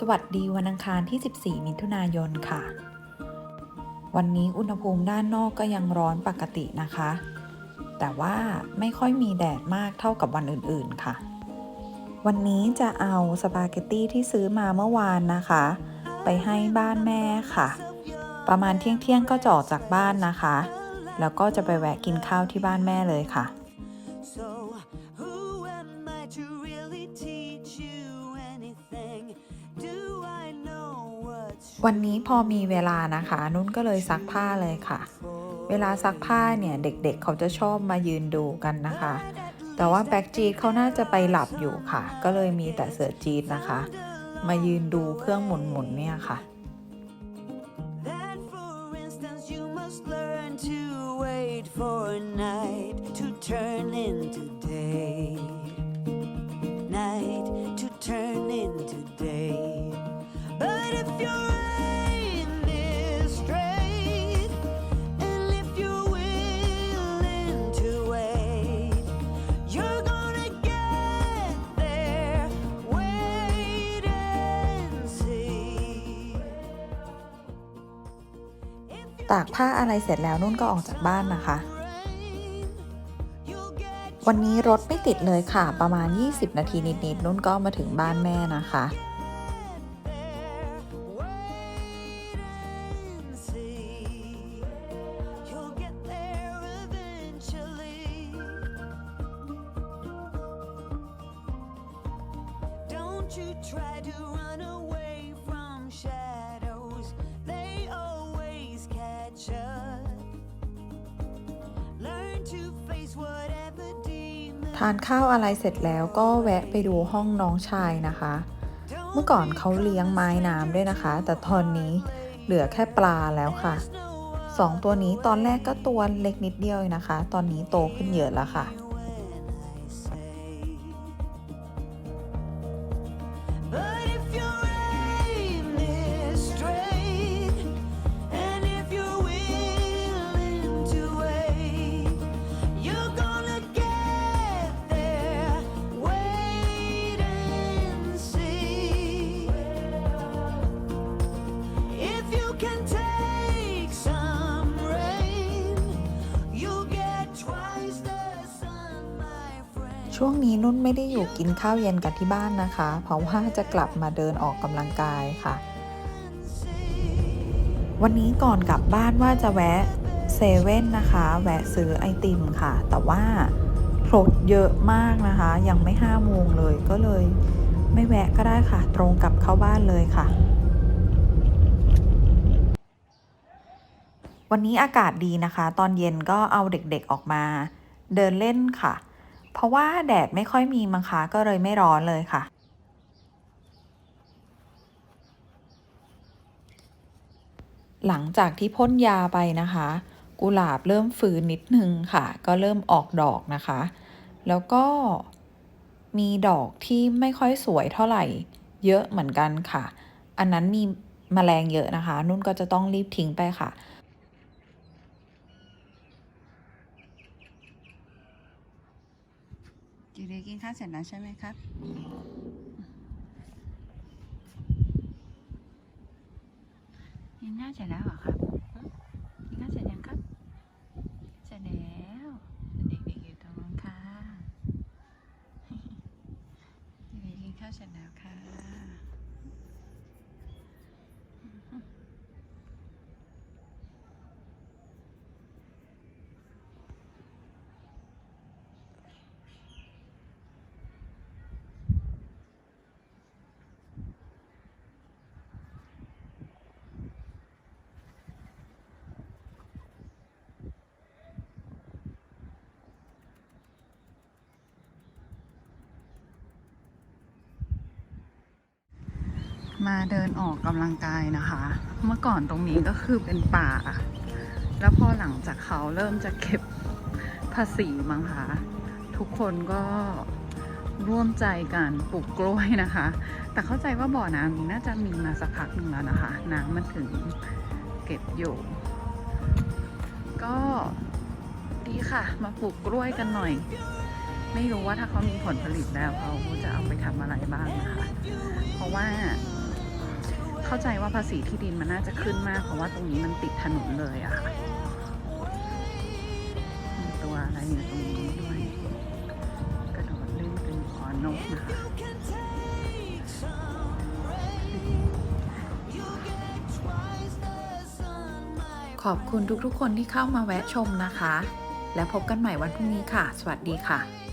สวัสดีวันอังคารที่ 14 มิถุนายนค่ะ วันนี้อุณหภูมิด้านนอกก็ยังร้อนปกตินะคะ แต่ว่าไม่ค่อยมีแดดมากเท่ากับวันอื่นๆค่ะ วันนี้จะเอาสปาเกตตี้ที่ซื้อมาเมื่อวานนะคะ ไปให้บ้านแม่ค่ะ ประมาณเที่ยงๆก็จะออกจากบ้านนะคะ แล้วก็จะไปแวะกินข้าวที่บ้านแม่เลยค่ะ วันนี้พอมีเวลานะคะ นุ่นก็เลยซักผ้าเลยค่ะ เวลาซักผ้าเนี่ยเด็กๆเขาจะชอบมายืนดูกันนะคะ แต่ว่าแบ็กจีดเขาน่าจะไปหลับอยู่ค่ะ ก็เลยมีแต่เสือจีดนะคะ มายืนดูเครื่องหมุนๆเนี่ยค่ะ for a night to turn into day. ตากผ้าอะไรเสร็จแล้วนุ่นก็ออกจากบ้านนะคะ วันนี้รถไม่ติดเลยค่ะ ประมาณ 20 นาทีนิดๆนุ่นก็มาถึงบ้านแม่นะคะ you try to ทานข้าวอะไรเสร็จแล้วก็แวะไปดูห้องน้องชายนะคะ เมื่อก่อนเขาเลี้ยงไม้น้ำด้วยนะคะ แต่ตอนนี้เหลือแค่ปลาแล้วค่ะสองตัวนี้ตอนแรกก็ตัวเล็กนิดเดียวเองนะคะ ตอนนี้โตขึ้นเยอะแล้วค่ะ ช่วงนี้นุ่นไม่ได้อยู่กินข้าวเย็นกันที่บ้านนะคะ เพราะว่าจะกลับมาเดินออกกำลังกายค่ะ วันนี้ก่อนกลับบ้านว่าจะแวะเซเว่นนะคะ แวะซื้อไอติมค่ะ แต่ว่ารถเยอะมากนะคะ ยังไม่ห้าโมงเลยก็เลย ไม่แวะก็ได้ค่ะ ตรงกลับเข้าบ้านเลยค่ะ วันนี้อากาศดีนะคะ ตอนเย็นก็เอาเด็กๆออกมา เดินเล่นค่ะ เพราะว่าแดดไม่ค่อยมีมังคะก็เลยไม่ร้อนเลยค่ะ หลังจากที่พ่นยาไปนะคะ กุหลาบเริ่มฟื้นนิดนึงค่ะ ก็เริ่มออกดอกนะคะ แล้วก็มีดอกที่ไม่ค่อยสวยเท่าไหร่ เยอะเหมือนกันค่ะ อันนั้นมีแมลงเยอะนะคะ นุ่นก็จะต้องรีบทิ้งไปค่ะ จีเรกินข้าวเสร็จแล้วใช่ไหมครับ กินข้าวเสร็จแล้วเหรอครับกินข้าวเสร็จยังครับ เสร็จแล้ว เด็กๆอยู่ตรงนั้นค่ะจีเดกินข้าวเสร็จแล้วค่ะ มาเดินออกกำลังกายนะคะ เมื่อก่อนตรงนี้ก็คือเป็นป่า แล้วพอหลังจากเขาเริ่มจะเก็บภาษีมั้งคะทุกคนก็ร่วมใจกันปลูกกล้วยนะคะ แต่เข้าใจว่าบ่อน้ำนี้น่าจะมีมาสักพักหนึ่งแล้วนะคะ น้ำมันถึงเก็บอยู่ ก็ดีค่ะ มาปลูกกล้วยกันหน่อย ไม่รู้ว่าถ้าเขามีผลผลิตแล้วเขาจะเอาไปทำอะไรบ้างนะคะ เพราะว่า เข้าใจว่าภาษีที่ดินมันน่าจะขึ้นมาก เพราะว่าตรงนี้มันติดถนนเลยอะค่ะมีตัวอะไรอยู่ตรงนี้ด้วยกระโดดเล่นเป็นขอนกนะคะขอบคุณทุกๆคนที่เข้ามาแวะชมนะคะ และพบกันใหม่วันพรุ่งนี้ค่ะ สวัสดีค่ะ